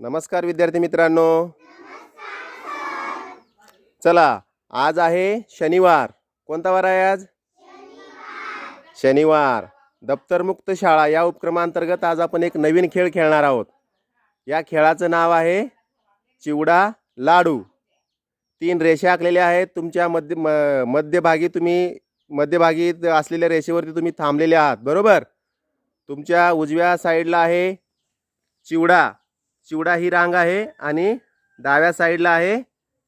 नमस्कार विद्यार्थी मित्रांनो. चला आज आहे शनिवार. कोणता वार आहे आज? शनिवार. दप्तरमुक्त शाळा या उपक्रमांतर्गत आज आपण एक नवीन खेळ खेळणार आहोत. या खेळाचं नाव आहे चिवडा लाडू. तीन रेषा आखलेल्या आहेत. तुमच्या मध्य म मध्यभागी तुम्ही मध्यभागी असलेल्या रेषेवरती तुम्ही थांबलेले आहात. बरोबर? तुमच्या उजव्या साईडला आहे चिवडा. चिवडा ही रांग आहे आणि डाव्या साईडला आहे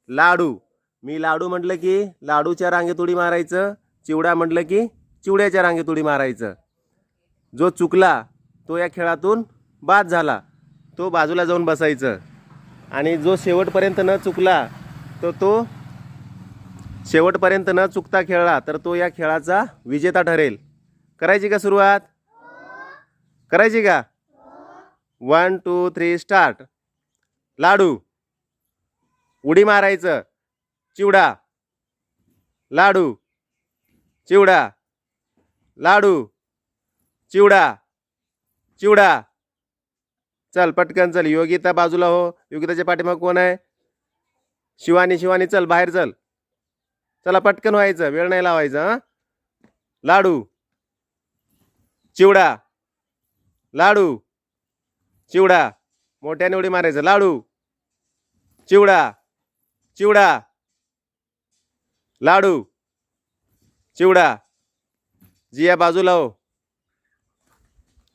लाडू. मी लाडू म्हटलं की लाडूच्या रांगेत उडी मारायचं चिवडा म्हटलं की चिवड्याच्या रांगेत उडी मारायचं. जो चुकला तो या खेळातून बाद झाला. तो बाजूला जाऊन बसायचं. आणि जो शेवटपर्यंत न चुकला तर तो शेवटपर्यंत न चुकता खेळला तर तो या खेळाचा विजेता ठरेल. करायची का सुरुवात? करायची का? One two three start. Laddu. उडी मारायचं. चिवडा. लाडू. चिवडा. लाडू. चिवडा. चिवडा. चल पटकन चल. योगिता बाजूला हो. योगिताच्या पाठीमाग कोण आहे? शिवानी शिवानी चल बाहेर चल. चला पटकन व्हायचं. वेळ नाही लावायचं हां? लाडू. चिवडा. लाडू. चिवडा. मोठ्याने उडी मारायचं. लाडू. चिवडा. चिवडा. लाडू. चिवडा. जिया बाजूला हो.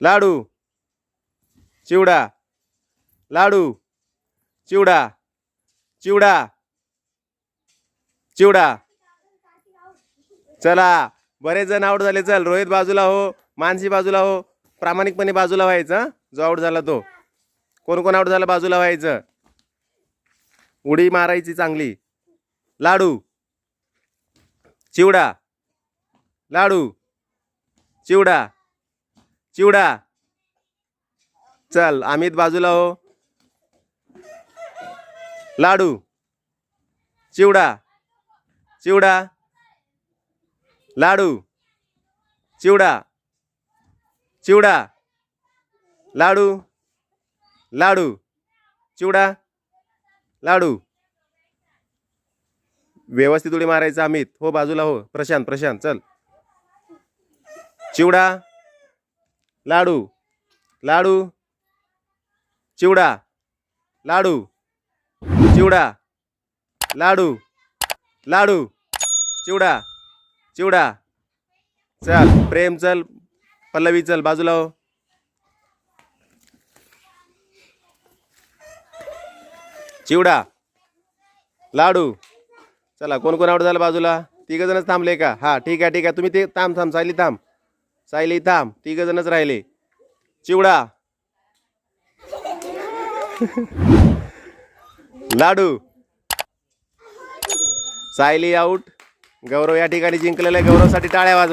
लाडू. चिवडा. लाडू. चिवडा. चिवडा. चिवडा. चला. बरेच जण आउट झाले. चल. रोहित बाजूला हो. मानसी बाजूला हो. प्रामाणिकपणे बाजूला व्हायचं जो आऊट झाला तो. कोण कोण आउट झाला बाजूला व्हायचं? उडी मारायची चांगली. लाडू. चिवडा. लाडू. चिवडा. चिवडा. चल अमित बाजूला हो. लाडू. चिवडा. चिवडा. लाडू. चिवडा. चिवडा. लाडू. लाडू. चिवडा. लाडू. व्यवस्थित उडी मारायचं अमित. हो बाजूला हो. प्रशांत प्रशांत चल. चिवडा. लाडू. लाडू. चिवडा. लाडू. चिवडा. लाडू. लाडू. चिवडा. चिवडा. चल. प्रेम चल. पल्लवी चल. बाजूला हो. चिवडा लाडू. चला कोण कोण आवड झालं बाजूला? तिघ जणच थांबले का? हा ठीक आहे ठीक आहे. तुम्ही ते थांब थांब सायली थांब. सायली थांब तिघ जणच राहिले. चिवडा. लाडू. सायली आऊट गौरव या ठिकाणी जिंकलेला आहे. गौरवसाठी टाळ्या वाजवा.